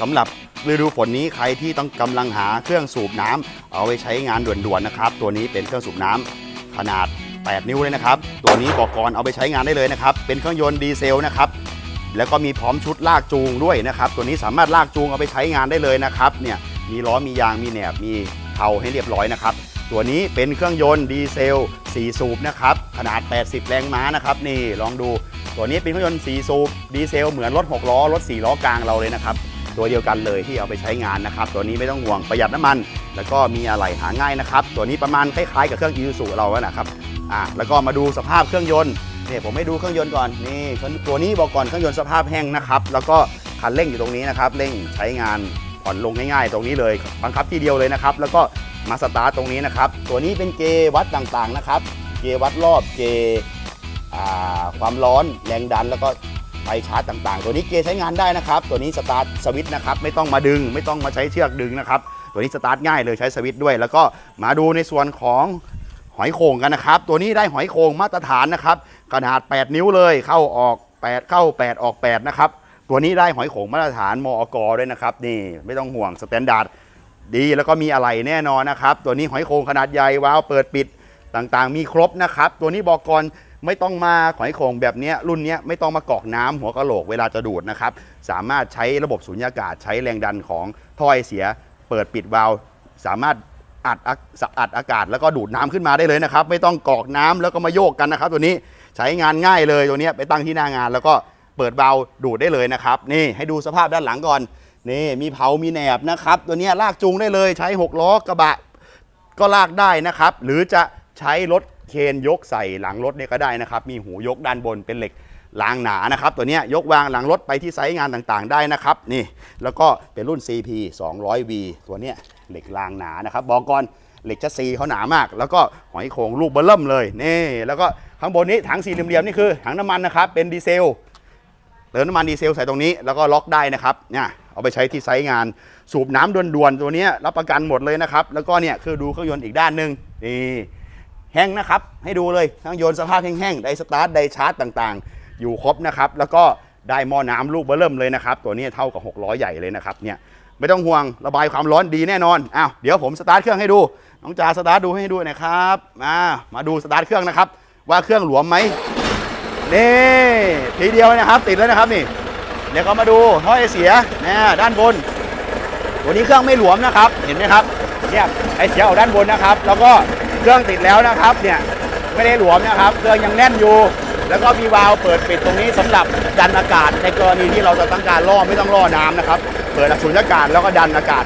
สำหรับฤดูฝนนี้ใครที่ต้องกำลังหาเครื่องสูบน้ำเอาไว้ใช้งานด่วนๆนะครับ ตัวนี้เป็นเครื่องสูบน้ำขนาด 8 นิ้วเลยนะครับ ตัวนี้บอกกรเอาไปใช้งานได้เลยนะครับ เป็นเครื่องยนต์ดีเซลนะครับแล้วก็มีพร้อมชุดลากจูงด้วยนะครับ ตัวนี้สามารถลากจูงเอาไปใช้งานได้เลยนะครับเนี่ยมีล้อมียางมีแหนบมีเผาให้เรียบร้อยนะครับ ตัวนี้เป็นเครื่องยนต์ดีเซล 4 สูบนะครับขนาด 80 แรงม้านะครับนี่ลองดู ตัวนี้เป็นเครื่องยนต์ 4 สูบดีเซลเหมือนรถ 6 ล้อรถ 4 ล้อกลางเราเลยนะครับ ตัวเดียวกันเลยที่เอาไปใช้งานนะครับ ตัวนี้ไม่ต้องห่วงประหยัดน้ำมัน แล้วก็มีอะไหล่หาง่ายนะครับ ตัวนี้ประมาณคล้ายๆกับเครื่อง Isuzu เราอะนะครับอะแล้วก็มาดูสภาพเครื่องยนต์เนี่ยผมให้ดูเครื่องยนต์ก่อนนี่ตัวนี้บอกก่อนเครื่องยนต์สภาพแห้งนะครับ แล้วก็คันเร่งอยู่ตรงนี้นะครับเร่งใช้งานผ่อนลงง่ายๆ ตรงนี้เลยบังคับที่เดียวเลยนะครับ แล้วก็มาสตาร์ทตรงนี้นะครับ ตัวนี้เป็นเกวัดต่างๆนะครับ เกวัดรอบเกความร้อนแรงดันแล้วก็ ฟชาร์จต่างๆ ตัวนี้เกจใช้งานได้นะครับ ตัวนี้สตาร์ทสวิตช์นะครับไม่ต้องมาดึง ไม่ต้องมาใช้เชือกดึงนะครับตัวนี้สตาร์ทง่ายเลยใช้สวิตช์ด้วย แล้วก็มาดูในส่วนของหอยโข่งกันนะครับ ตัวนี้ได้หอยโข่งมาตรฐานนะครับขนาด 8 นิ้วเลยเข้าออก 8 เข้า 8 ออก 8 นะครับ ตัวนี้ได้หอยโข่งมาตรฐานมอกด้วยนะครับนี่ไม่ต้องห่วงสแตนดาร์ดดีแล้วก็มีอะไรแน่นอนนะครับ ตัวนี้หอยโข่งขนาดใหญ่วาล์วเปิดปิดต่างๆ มีครบนะครับ ตัวนี้บอกก่อน ไม่ต้องมาหอยโข่งแบบนี้รุ่นนี้ไม่ต้องมากอกน้ำหัวกะโหลกเวลาจะดูดนะครับสามารถใช้ระบบสุญญากาศใช้แรงดันของท่อไอเสีย เปิดปิดวาล์วสามารถอัดอักอัดอากาศแล้วก็ดูดน้ำขึ้นมาได้เลยนะครับ ไม่ต้องกอกน้ำแล้วก็มาโยกกันนะครับ ตัวนี้ใช้งานง่ายเลยตัวนี้ไปตั้งที่หน้างาน แล้วก็เปิดวาดูดได้เลยนะครับ นี่ให้ดูสภาพด้านหลังก่อนนี่มีเผามีแหนบนะครับ ตัวนี้ลากจูงได้เลย ใช้หกล้อกระบะ ก็ลากได้นะครับ หรือจะใช้รถ เคนยกใส่หลังรถเนี่ยก็ได้นะครับ มีหูยกด้านบนเป็นเหล็กรางหนานะครับ ตัวนี้ยกวางหลังรถไปที่ไซต์งานต่างๆ ได้นะครับนี่แล้วก็เป็นรุ่น CP 200V ตัวเนี้ยเหล็กรางหนานะครับบอกก่อนเหล็กจะซีเขาหนามาก แล้วก็หอยโขงลูกเบลเริ่มเลยนี่แล้วก็ข้างบนนี้ถังสี่เหลี่ยมๆนี่คือถังน้ำมันนะครับเป็นดีเซลเติมน้ำมันดีเซลใส่ตรงนี้แล้วก็ล็อกได้นะครับเนี่ยเอาไปใช้ที่ไซต์งานสูบน้ำด่วนๆตัวนี้รับประกันหมดเลยนะครับ แล้วก็เนี่ยคือดูเครื่องยนต์อีกด้านหนึ่งนี่ แห้งนะครับ ให้ดูเลยเครื่องยนสภาพแห้งๆไดสตาร์ทไดชาร์จต่างๆ อยู่ครบนะครับ แล้วก็ได้หม้อน้ำลูกเบอร์เริ่มเลยนะครับ ตัวนี้เท่ากับ6ล้อใหญ่เลยนะครับเนี่ยไม่ต้องห่วงระบายความร้อนดีแน่นอนอ้าวเดี๋ยวผมสตาร์ทเครื่องให้ดู น้องจาสตาร์ทดูให้ดูนะครับมามาดูสตาร์ทเครื่องนะครับ ว่าเครื่องหลวมไหมนี่ทีเดียวนะครับ ติดแล้วนะครับนี่ เดี๋ยวเขามาดูท่อไอเสียนะด้านบน ตัวนี้เครื่องไม่หลวมนะครับ เห็นไหมครับเนี่ยไอเสียออกด้านบนนะครับ แล้วก็ เครื่องติดแล้วนะครับเนี่ยไม่ได้หลวมนะครับเครื่องยังแน่นอยู่ แล้วก็มีวาล์วเปิดปิดตรงนี้สำหรับดันอากาศในกรณีที่เราจะต้องการล่อไม่ต้องล่อน้ำนะครับ เปิดสุญญากาศแล้วก็ดันอากาศ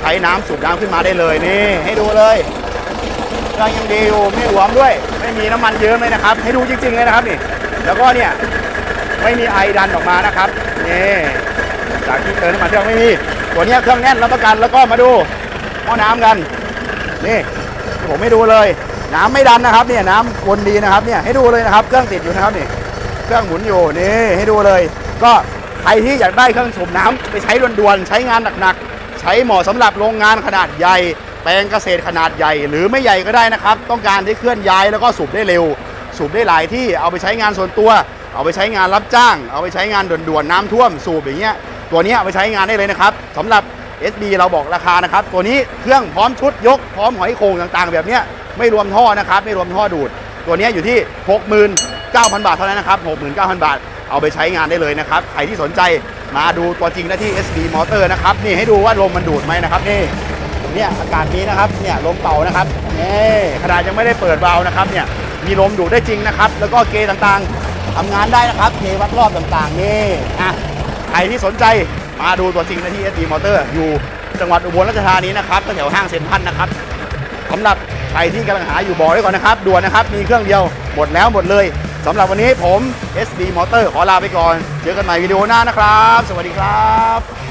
ใช้น้ำสูบน้ำขึ้นมาได้เลยนี่ ให้ดูเลยเครื่องยังดีอยู่ไม่หลวมด้วย ไม่มีน้ำมันเยอะเลยนะครับ ให้ดูจริงๆเลยนะครับนี่ แล้วก็เนี่ยไม่มีไอดันออกมานะครับนี่จากที่เติมน้ำมันเครื่องไม่มีตัวนี้เครื่องแน่นรับประกันแล้วก็มาดูหม้อน้ำกันนี่ ผมไม่ดูเลย น้ำไม่ดันนะครับเนี่ยน้ำวนดีนะครับเนี่ยให้ดูเลยนะครับ เครื่องติดอยู่นะครับนี่เครื่องหมุนอยู่นี่ให้ดูเลย ก็ใครที่อยากได้เครื่องสูบน้ำไปใช้ด่วนๆใช้งานหนักๆ ใช้เหมาะสำหรับโรงงานขนาดใหญ่ แปลงเกษตรขนาดใหญ่ หรือไม่ใหญ่ก็ได้นะครับ ต้องการที่เคลื่อนย้ายแล้วก็สูบได้เร็ว สูบได้หลายที่เอาไปใช้งานส่วนตัว เอาไปใช้งานรับจ้าง เอาไปใช้งานด่วนๆน้ำท่วมสูบอย่างเงี้ยตัวนี้เอาไปใช้งานได้เลยนะครับสำหรับ SB เราบอกราคานะครับ ตัวนี้เครื่องพร้อมชุดยกพร้อมหอยโข่งต่างๆ แบบเนี้ยไม่รวมท่อนะครับ ไม่รวมท่อดูด ตัวนี้อยู่ที่ 69,000 บาทเท่านั้นนะครับ 69,000 บาท เอาไปใช้งานได้เลยนะครับ ใครที่สนใจมาดูตัวจริงได้ที่ SB Motor นะครับ นี่ให้ดูว่าลมมันดูดไหมนะครับนี่เนี่ยอากาศนี้นะครับเนี่ยลมเป่านะครับนี่ขนาดยังไม่ได้เปิดวาล์วนะครับเนี่ยมีลมดูดได้จริงนะครับ แล้วก็เกย์ต่างๆทำงานได้นะครับเกวัดรอบต่างๆนี่อะใครที่สนใจ มาดูตัวจริงได้ที่ SB Motor อยู่จังหวัดอุบลราชธานีนะครับก็แถวห้างเซ็นทรัลนะครับสำหรับใครที่กำลังหาอยู่บอกไว้ก่อนนะครับด่วนนะครับ มีเครื่องเดียวหมดแล้วหมดเลยสำหรับวันนี้ผม SD Motor ขอลาไปก่อน เจอกันใหม่วิดีโอหน้านะครับ สวัสดีครับ